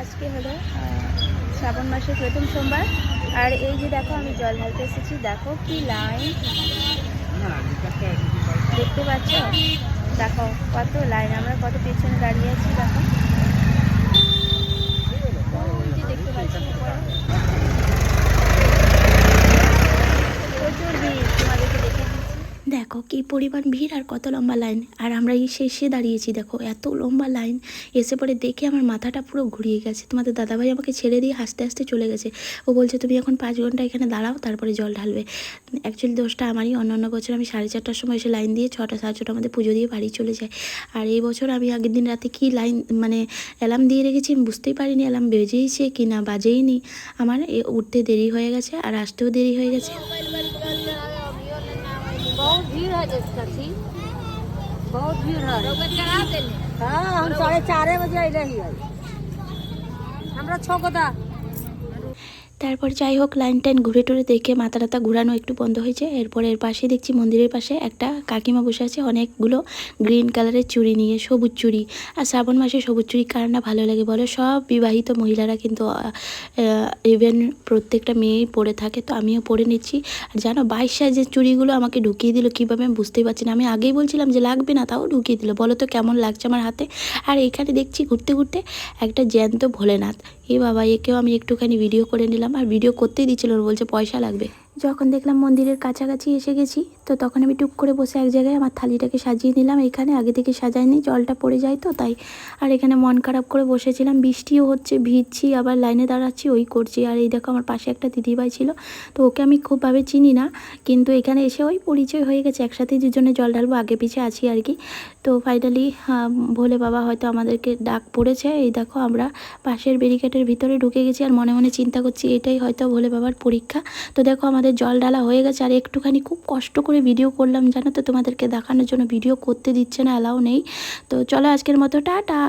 আজকে হলো শ্রাবণ মাসের প্রথম সোমবার। আর এই যে দেখো, আমি জল ঢালতে এসেছি। দেখো কি লাইন। দেখতে পাচ্ছ? দেখো কত লাইন, আমরা কত পেছনে দাঁড়িয়ে আছি, দেখো ওই যে দেখতে পাচ্ছি উপরে। প্রচুর ভিড় তোমাদেরকে দেখে দিচ্ছি দেখো কি পরিমাণ ভিড় আর কত লম্বা লাইন? আর আমরা এই শেষে দাঁড়িয়েছি, দেখো, এত লম্বা লাইন। এসে পরে দেখে আমার মাথাটা পুরো ঘুরিয়ে গেছে। তোমাদের দাদাভাই আমাকে ছেড়ে দিয়ে হাসতে হাসতে চলে গেছে। ও বলছে, তুমি এখন পাঁচ ঘণ্টা এখানে দাঁড়াও, তারপরে জল ঢালবে। অ্যাকচুয়ালি দোষটা আমারই অন্য অন্য বছর আমি সাড়ে চারটার সময় এসে লাইন দিয়ে ছটা, সাড়ে ছটা আমাদের পুজো দিয়ে বাড়ি চলে যাই। আর এই বছর আমি আগের দিন রাতে কি লাইন মানে অ্যালার্ম দিয়ে রেখেছি আমি বুঝতেই পারিনি, অ্যালার্ম বেজেইছে কি না, বাজেইনি। আমার উঠতে দেরি হয়ে গেছে আর আসতেও দেরি হয়ে গেছে। बहुत भीड़ है जिसका थी बहुत भीड़ है हाँ हम साढ़े चार बजे अल ही है हमरा छो को दा তারপর যাই হোক লাইন টাইন ঘুরে টুরে দেখে মাথা টাথা ঘুরানো একটু বন্ধ হয়েছে এরপর এর পাশে দেখছি মন্দিরের পাশে একটা কাকিমা বসে আছে, অনেকগুলো গ্রিন কালারের চুড়ি নিয়ে, সবুজ চুড়ি। আর শ্রাবণ মাসে সবুজ চুড়ি কার না ভালো লাগে বলো? সব বিবাহিত মহিলারা কিন্তু ইভেন প্রত্যেকটা মেয়েই পরে থাকে, তো আমিও পরে নিচ্ছি। আর জানো, বাইশ সাইজের চুড়িগুলো আমাকে ঢুকিয়ে দিল, কীভাবে আমি বুঝতেই পারছি না। আমি আগেই বলছিলাম যে লাগবে না, তাও ঢুকিয়ে দিল। বলো তো কেমন লাগছে আমার হাতে? আর এখানে দেখছি ঘুরতে ঘুরতে একটা জ্যান্ত ভোলেনাথ। এ বাবা, একেও আমি একটুখানি ভিডিও করে নিলাম। আর ভিডিও করতেই দিচ্ছিল ওর বলছে পয়সা লাগবে। যখন দেখলাম মন্দিরের কাছাকাছি এসে গেছি, তো তখন আমি টুক করে বসে এক জায়গায় আমার থালিটাকে সাজিয়ে নিলাম। এখানে আগে থেকে সাজাইনি জলটা পড়ে যায় তো, তাই। আর এখানে মন খারাপ করে বসেছিলাম, বৃষ্টিও হচ্ছে, ভিজছি, আবার লাইনে দাঁড়াচ্ছি, ওই করছি। আর এই দেখো আমার পাশে একটা দিদিভাই ছিল, তো ওকে আমি খুবভাবে চিনি না, কিন্তু এখানে এসে ওই পরিচয় হয়ে গেছে একসাথেই দুজনে জল ঢালবো, আগে পিছে আছি আর কি। তো ফাইনালি ভোলে বাবা হয়তো আমাদেরকে ডাক পড়েছে, এই দেখো আমরা পাশের ব্যারিকেডের ভিতরে ঢুকে গেছি, আর মনে মনে চিন্তা করছি, এটাই হয়তো ভোলে বাবার পরীক্ষা। তো দেখো আমাদের জল ডালা হয়ে গেছে আর একটুখানি খুব কষ্ট করে ভিডিও করলাম, জানো তো, তোমাদেরকে দেখানোর জন্য। ভিডিও করতে দিচ্ছে না অ্যালাও নেই। তো চলো আজকের মতো, টাটা!